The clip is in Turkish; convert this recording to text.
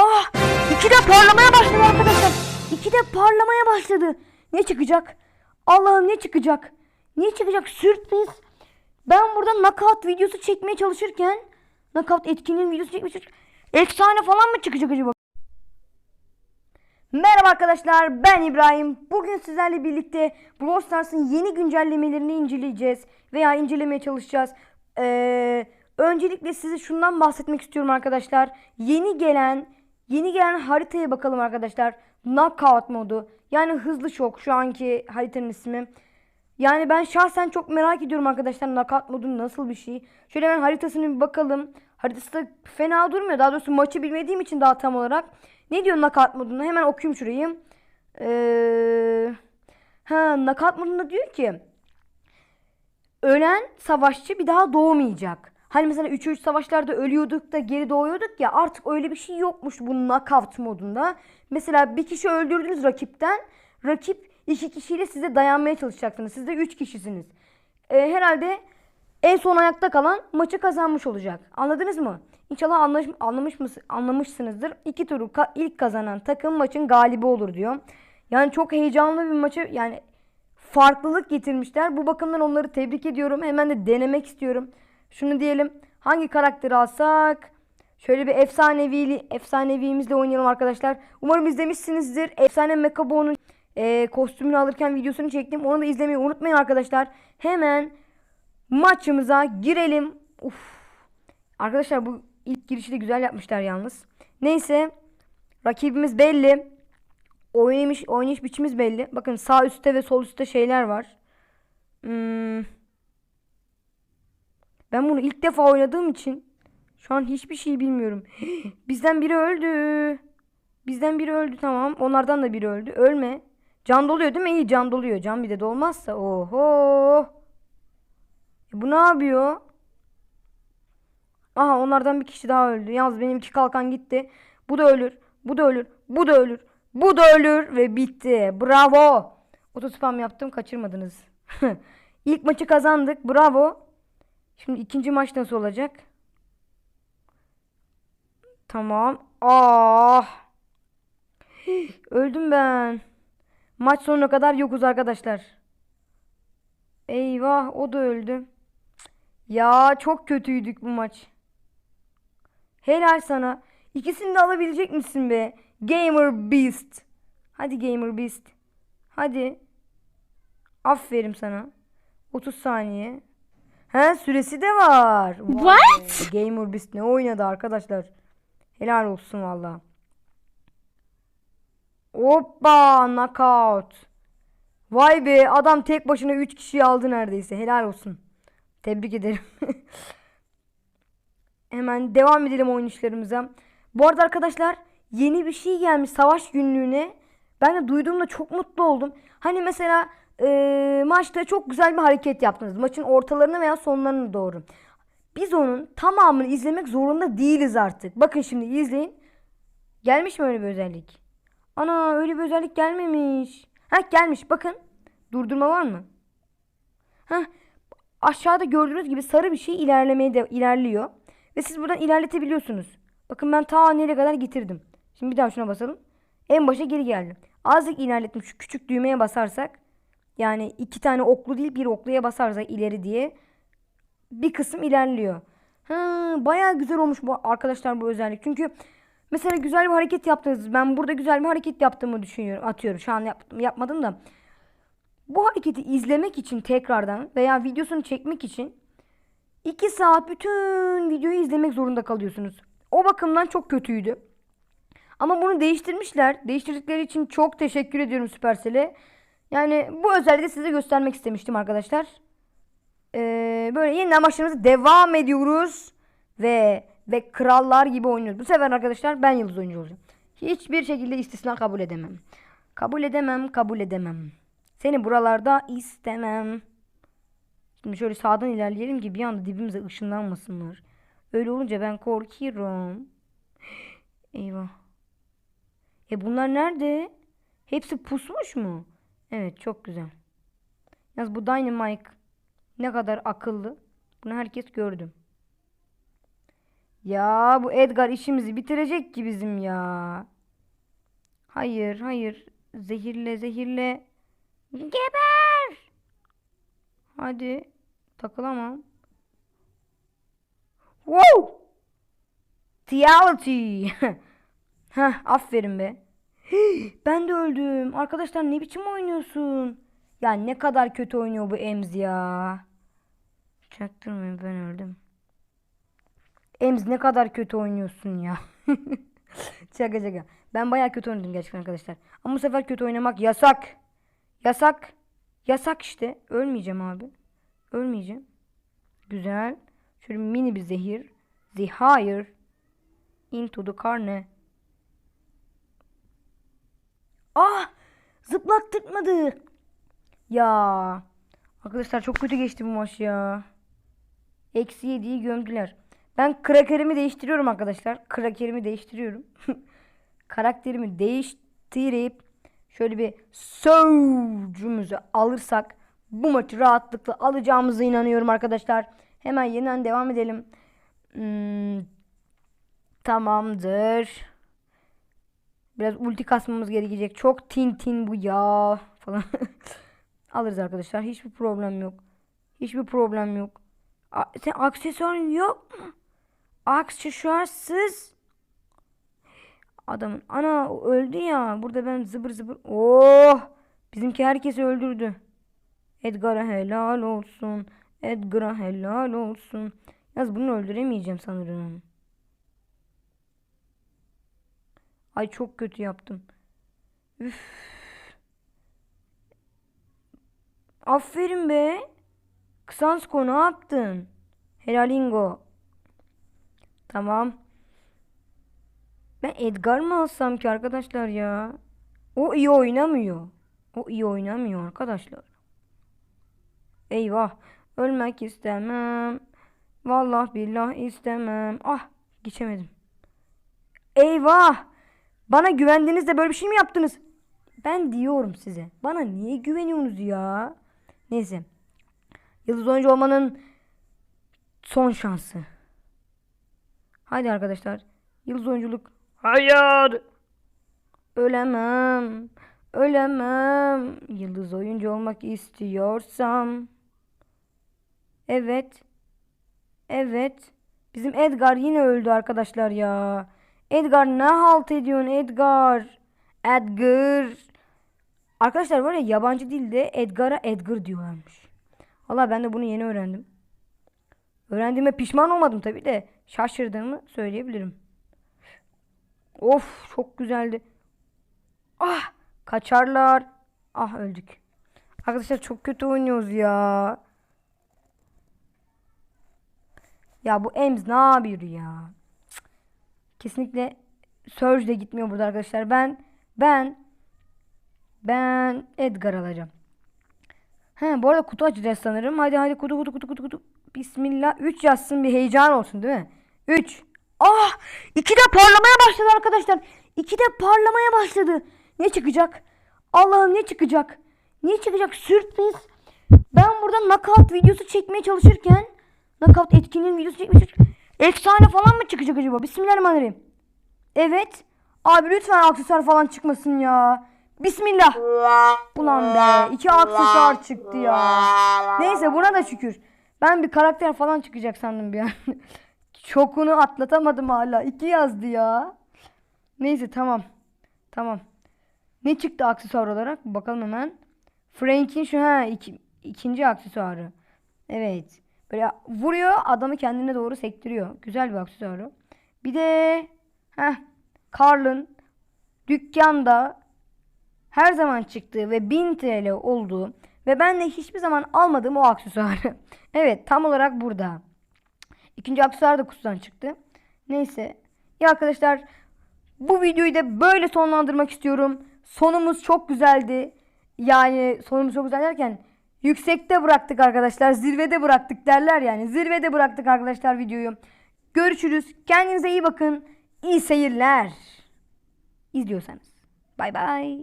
Ah! İki de parlamaya başladı arkadaşlar. İki de parlamaya başladı. Ne çıkacak? Allah'ım ne çıkacak? Ne çıkacak? Sürpriz. Ben burada knockout videosu çekmeye çalışırken knockout etkinliğin videosu çekmeye çalışırken efsane falan mı çıkacak acaba? Merhaba arkadaşlar ben İbrahim. Bugün sizlerle birlikte Brawl Stars'ın yeni güncellemelerini inceleyeceğiz veya incelemeye çalışacağız. Ee, öncelikle size şundan bahsetmek istiyorum arkadaşlar. Yeni gelen yeni gelen haritaya bakalım arkadaşlar. Knockout modu yani hızlı şok şu anki haritanın ismi. Yani ben şahsen çok merak ediyorum arkadaşlar knockout modu nasıl bir şey. Şöyle hemen haritasına bir bakalım. Haritası da fena durmuyor. Daha doğrusu maçı bilmediğim için daha tam olarak. Ne diyor knockout modunda? Hemen okuyayım şurayı. Ee, ha knockout modunda diyor ki ölen savaşçı bir daha doğmayacak. Hani mesela 3'e 3 savaşlarda ölüyorduk da geri doğuyorduk ya artık öyle bir şey yokmuş bu knockout modunda. Mesela bir kişi öldürdünüz rakipten. Rakip iki kişiyle size dayanmaya çalışacaksınız. Siz de 3 kişisiniz. Ee, herhalde en son ayakta kalan maçı kazanmış olacak. Anladınız mı? İnşallah anlaş, anlamış mıs anlamışsınızdır. İki turu ka- ilk kazanan takım maçın galibi olur diyor. Yani çok heyecanlı bir maçı yani farklılık getirmişler. Bu bakımdan onları tebrik ediyorum. Hemen de denemek istiyorum. Şunu diyelim. Hangi karakteri alsak? Şöyle bir efsanevi efsanevimizle oynayalım arkadaşlar. Umarım izlemişsinizdir. Efsane Mekabo'nun e, kostümünü alırken videosunu çektim. Onu da izlemeyi unutmayın arkadaşlar. Hemen maçımıza girelim. Uf. Arkadaşlar bu ilk girişi de güzel yapmışlar yalnız. Neyse. Rakibimiz belli. Oynayış, oynayış biçimimiz belli. Bakın sağ üstte ve sol üstte şeyler var. Hmm. Ben bunu ilk defa oynadığım için şu an hiçbir şey bilmiyorum. Bizden biri öldü. Bizden biri öldü tamam. Onlardan da biri öldü. Ölme. Can doluyor değil mi? İyi can doluyor. Can bir de dolmazsa. Oho. E bu ne yapıyor? Aha onlardan bir kişi daha öldü. Yalnız benim iki kalkan gitti. Bu da ölür. Bu da ölür. Bu da ölür. Bu da ölür ve bitti. Bravo. Otospam yaptım kaçırmadınız. İlk maçı kazandık. Bravo. Şimdi ikinci maç nasıl olacak? Tamam. Ah. Öldüm ben. Maç sonuna kadar yokuz arkadaşlar. Eyvah o da öldü. Ya çok kötüydük bu maç. Helal sana. İkisini de alabilecek misin be? Gamer Beast. Hadi Gamer Beast. Hadi. Aferin sana. 30 saniye. He süresi de var. Vay What? be, Gamer Beast ne oynadı arkadaşlar. Helal olsun valla. Hoppa knockout. Vay be adam tek başına 3 kişiyi aldı neredeyse. Helal olsun. Tebrik ederim. Hemen devam edelim oynayışlarımıza. Bu arada arkadaşlar yeni bir şey gelmiş savaş günlüğüne. Ben de duyduğumda çok mutlu oldum. Hani mesela eee, maçta çok güzel bir hareket yaptınız. Maçın ortalarına veya sonlarına doğru. Biz onun tamamını izlemek zorunda değiliz artık. Bakın şimdi izleyin. Gelmiş mi öyle bir özellik? Ana öyle bir özellik gelmemiş. Ha gelmiş bakın. Durdurma var mı? Ha aşağıda gördüğünüz gibi sarı bir şey ilerlemeye de ilerliyor. Ve siz buradan ilerletebiliyorsunuz. Bakın ben ta nereye kadar getirdim. Şimdi bir daha şuna basalım. En başa geri geldim. Azıcık ilerlettim. Şu küçük düğmeye basarsak yani iki tane oklu değil bir okluya basarsak ileri diye bir kısım ilerliyor. Ha, bayağı güzel olmuş bu arkadaşlar bu özellik. Çünkü mesela güzel bir hareket yaptınız. Ben burada güzel bir hareket yaptığımı düşünüyorum. Atıyorum. Şu an yaptım, yapmadım da. Bu hareketi izlemek için tekrardan veya videosunu çekmek için 2 saat bütün videoyu izlemek zorunda kalıyorsunuz. O bakımdan çok kötüydü. Ama bunu değiştirmişler. Değiştirdikleri için çok teşekkür ediyorum Supercell'e. Yani bu özelliği size göstermek istemiştim arkadaşlar. Ee, böyle yeniden maçlarımıza devam ediyoruz. Ve ve krallar gibi oynuyoruz. Bu sefer arkadaşlar ben yıldız oyuncu olacağım. Hiçbir şekilde istisna kabul edemem. Kabul edemem, kabul edemem. Seni buralarda istemem. Şimdi şöyle sağdan ilerleyelim ki bir anda dibimize ışınlanmasınlar. Öyle olunca ben korkuyorum. Eyvah. E bunlar nerede? Hepsi pusmuş mu? Evet çok güzel. Yalnız bu Dynamite ne kadar akıllı. Bunu herkes gördü. Ya bu Edgar işimizi bitirecek ki bizim ya. Hayır, hayır. Zehirle, zehirle. Geber. Hadi. Takılamam. Wow! Theology. Heh, aferin be. Ben de öldüm. Arkadaşlar ne biçim oynuyorsun? Ya ne kadar kötü oynuyor bu Ems ya. Çaktırmayın ben öldüm. Ems ne kadar kötü oynuyorsun ya. şaka şaka. Ben bayağı kötü oynadım gerçekten arkadaşlar. Ama bu sefer kötü oynamak yasak. Yasak. Yasak işte. Ölmeyeceğim abi. Ölmeyeceğim. Güzel. Şöyle mini bir zehir. Zehir. Into the carne. Ah! Zıplattırmadı. Ya. Arkadaşlar çok kötü geçti bu maç ya. Eksi yediği gömdüler. Ben krakerimi değiştiriyorum arkadaşlar. Krakerimi değiştiriyorum. Karakterimi değiştirip şöyle bir sövcümüzü alırsak bu maçı rahatlıkla alacağımıza inanıyorum arkadaşlar. Hemen yeniden devam edelim. Hmm, tamamdır. Biraz ulti kasmamız gerekecek. Çok tin tin bu ya falan. Alırız arkadaşlar. Hiçbir problem yok. Hiçbir problem yok. A sen aksesuarın yok mu? Aksesuarsız. Adamın ana öldü ya. Burada ben zıbır zıbır. Oh! Bizimki herkesi öldürdü. Edgar'a helal olsun. Edgar'a helal olsun. Yalnız bunu öldüremeyeceğim sanırım. Ay çok kötü yaptım. Üf. Aferin be. Kısansko ne yaptın? Helalingo. Tamam. Ben Edgar mı alsam ki arkadaşlar ya? O iyi oynamıyor. O iyi oynamıyor arkadaşlar. Eyvah. Ölmek istemem. Vallahi billah istemem. Ah geçemedim. Eyvah. Bana güvendiniz de böyle bir şey mi yaptınız? Ben diyorum size. Bana niye güveniyorsunuz ya? Neyse. Yıldız oyuncu olmanın son şansı. Haydi arkadaşlar. Yıldız oyunculuk. Hayır. Ölemem. Ölemem. Yıldız oyuncu olmak istiyorsam. Evet. Evet. Bizim Edgar yine öldü arkadaşlar ya. Edgar ne halt ediyorsun Edgar? Edgar. Arkadaşlar var ya yabancı dilde Edgar'a Edgar diyorlarmış. Valla ben de bunu yeni öğrendim. Öğrendiğime pişman olmadım tabi de şaşırdığımı söyleyebilirim. Of çok güzeldi. Ah kaçarlar. Ah öldük. Arkadaşlar çok kötü oynuyoruz ya. Ya bu Ems ne yapıyor ya? Kesinlikle Surge de gitmiyor burada arkadaşlar. Ben ben ben Edgar alacağım. He bu arada kutu açacağız sanırım. Hadi hadi kutu kutu kutu kutu kutu. Bismillah. 3 yazsın bir heyecan olsun değil mi? 3. Ah! 2 de parlamaya başladı arkadaşlar. 2 de parlamaya başladı. Ne çıkacak? Allah'ım ne çıkacak? Ne çıkacak? Sürpriz. Ben burada knockout videosu çekmeye çalışırken knockout etkinliğin videosu çekmeye çalışırken efsane falan mı çıkacak acaba? Bismillahirrahmanirrahim. Evet. Abi lütfen aksesuar falan çıkmasın ya. Bismillah. Ulan be. iki aksesuar çıktı ya. Neyse buna da şükür. Ben bir karakter falan çıkacak sandım bir an. Şokunu atlatamadım hala. İki yazdı ya. Neyse tamam. Tamam. Ne çıktı aksesuar olarak? Bakalım hemen. Frank'in şu ha iki, ikinci aksesuarı. Evet. Böyle vuruyor adamı kendine doğru sektiriyor. Güzel bir aksesuarı. Bir de heh, Carl'ın dükkanda her zaman çıktığı ve 1000 TL olduğu ve ben de hiçbir zaman almadığım o aksesuarı. evet tam olarak burada. İkinci aksesuar da kutudan çıktı. Neyse. Ya arkadaşlar bu videoyu da böyle sonlandırmak istiyorum. Sonumuz çok güzeldi. Yani sonumuz çok güzel derken yüksekte bıraktık arkadaşlar. Zirvede bıraktık derler yani. Zirvede bıraktık arkadaşlar videoyu. Görüşürüz. Kendinize iyi bakın. İyi seyirler. İzliyorsanız. Bay bay.